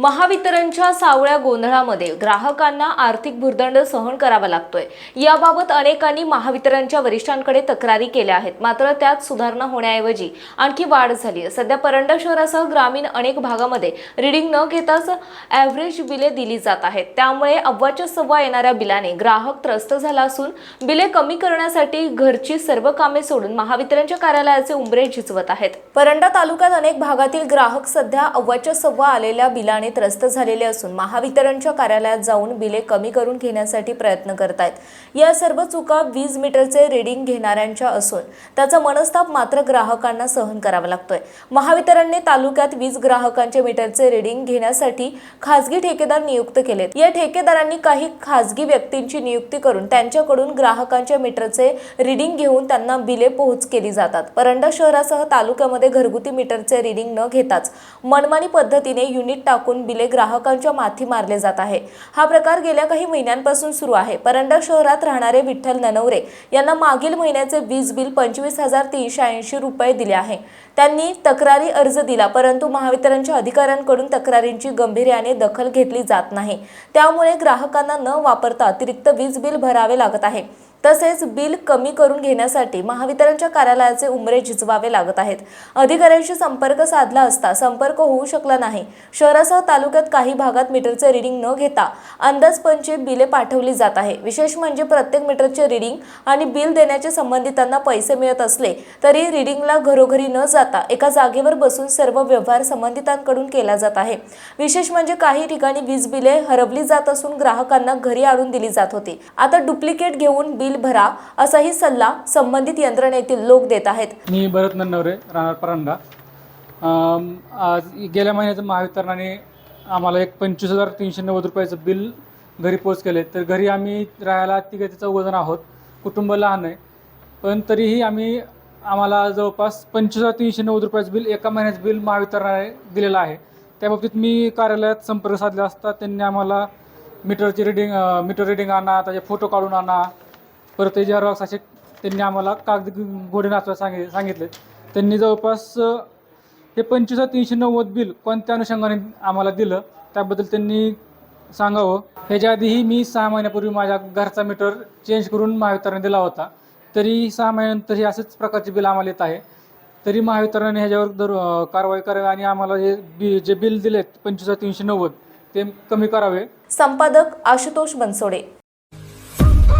महावितरणच्या सावळ्या गोंधळामध्ये ग्राहकांना आर्थिक भुर्दंड सहन करावा लागतोय. याबाबत अनेकांनी महावितरणच्या वरिष्ठांकडे तक्रारी केल्या आहेत. मात्र त्यात सुधारणा होण्याऐवजी आणखी वाढ झाली आहे. सध्या परंडा शहरासह ग्रामीण अनेक भागामध्ये रिडिंग न घेताच ॲव्हरेज बिले दिली जात आहेत. त्यामुळे अव्वाच्या सव्वा येणाऱ्या बिलाने ग्राहक त्रस्त झाला असून बिले कमी करण्यासाठी घरची सर्व कामे सोडून महावितरणच्या कार्यालयाचे उंबरे झिजवत आहेत. परंडा तालुक्यात अनेक भागातील ग्राहक सध्या अव्वाच्या सव्वा आलेल्या बिलाने त्रस्त झालेले असून महावितरणच्या कार्यालयात जाऊन बिले कमी करून घेण्यासाठी प्रयत्न करत आहेत या सर्व चुका वीज मीटरचे रिडिंग घेणाऱ्यांच्या असून त्याचा मनस्ताप मात्र ग्राहकांना सहन करावा लागतोय. महावितरणने तालुक्यात वीज ग्राहकांचे मीटरचे रिडिंग घेण्यासाठी खासगी ठेकेदार नियुक्त केलेत. या ठेकेदारांनी काही खासगी व्यक्तींची नियुक्ती करून त्यांच्याकडून ग्राहकांच्या मीटरचे रिडिंग घेऊन त्यांना बिले पोहोच केली जातात. परंडा शहरासह तालुक्यामध्ये घरगुती मीटरचे रिडिंग न घेताच मनमानी पद्धतीने युनिट टाकून बिले ग्राहकांच्या माथी मारले जात आहे. हा प्रकार गेल्या काही महिन्यांपासून सुरू आहे. परंडा शहरात राहणारे विठ्ठल ननवरे यांना मागील महिन्याचे वीज बिल पंचवीस हजार तीनशे ऐंशी रुपये दिले आहे. त्यांनी तक्रारी अर्ज दिला परंतु महावितरणच्या अधिकाऱ्यांकडून तक्रारींची गंभीर्याने दखल घेतली जात नाही. त्यामुळे ग्राहकांना न वापरता अतिरिक्त वीज बिल भरावे लागत आहे. तसेच बिल कमी करून घेण्यासाठी महावितरणच्या कार्यालयाचे उमरे झिजवावे लागत आहेत. अधिकाऱ्यांशी संपर्क साधला असता संपर्क होऊ शकला नाही. शहरासह तालुक्यात काही भागात मीटरचे रिडिंग न घेता अंदाजपंचे बिले पाठवली जात आहे. विशेष म्हणजे प्रत्येक मीटरचे रिडिंग आणि बिल देण्याचे संबंधितांना पैसे मिळत असले तरी रिडिंगला घरोघरी न जाता एका जागेवर बसून सर्व व्यवहार संबंधितांकडून केला जात आहे. विशेष म्हणजे काही ठिकाणी वीज बिले हरवली जात असून ग्राहकांना घरी आणून दिली जात होती. आता डुप्लिकेट घेऊन बिल बिल भरा असाही सल्ला संबंधित यंत्रणेतील लोक देत आहेत. मी भरत नन्नवरे राहणार परांडा. आज गेल्या महिन्याचं महावितरणाने आम्हाला एक पंचवीस हजार तीनशे नव्वद रुपयाचं बिल घरी पोच केले. तर घरी आम्ही राहायला तिघे चौघजण आहोत. कुटुंब लहान आहे. पण तरीही आम्ही आम्हाला जवळपास पंचवीस हजार तीनशे नव्वद रुपयाचं बिल एका महिन्याचं बिल महावितरणाने दिलेलं आहे. त्या बाबतीत मी कार्यालयात संपर्क साधला असता त्यांनी आम्हाला मीटरची रिडिंग मीटर रिडिंग आणा त्याचे फोटो काढून आणा परत ते झेरॉक्स असे त्यांनी आम्हाला कागद घोडे नाचवायला सांगित सांगितले. त्यांनी जवळपास हे पंचवीस तीनशे नव्वद बिल कोणत्या अनुषंगाने आम्हाला दिलं त्याबद्दल त्यांनी सांगावं. ह्याच्या आधीही मी सहा महिन्यापूर्वी माझ्या घरचा मीटर चेंज करून महावितरणाने दिला होता. तरी सहा महिन्यानंतर हे असेच प्रकारचे बिल आम्हाला येत आहे. तरी महावितरणाने ह्याच्यावर दर कारवाई करावी आणि आम्हाला हे बी जे बिल दिलेत पंचवीस तीनशे नव्वद ते कमी करावे. संपादक आशुतोष बनसोडे.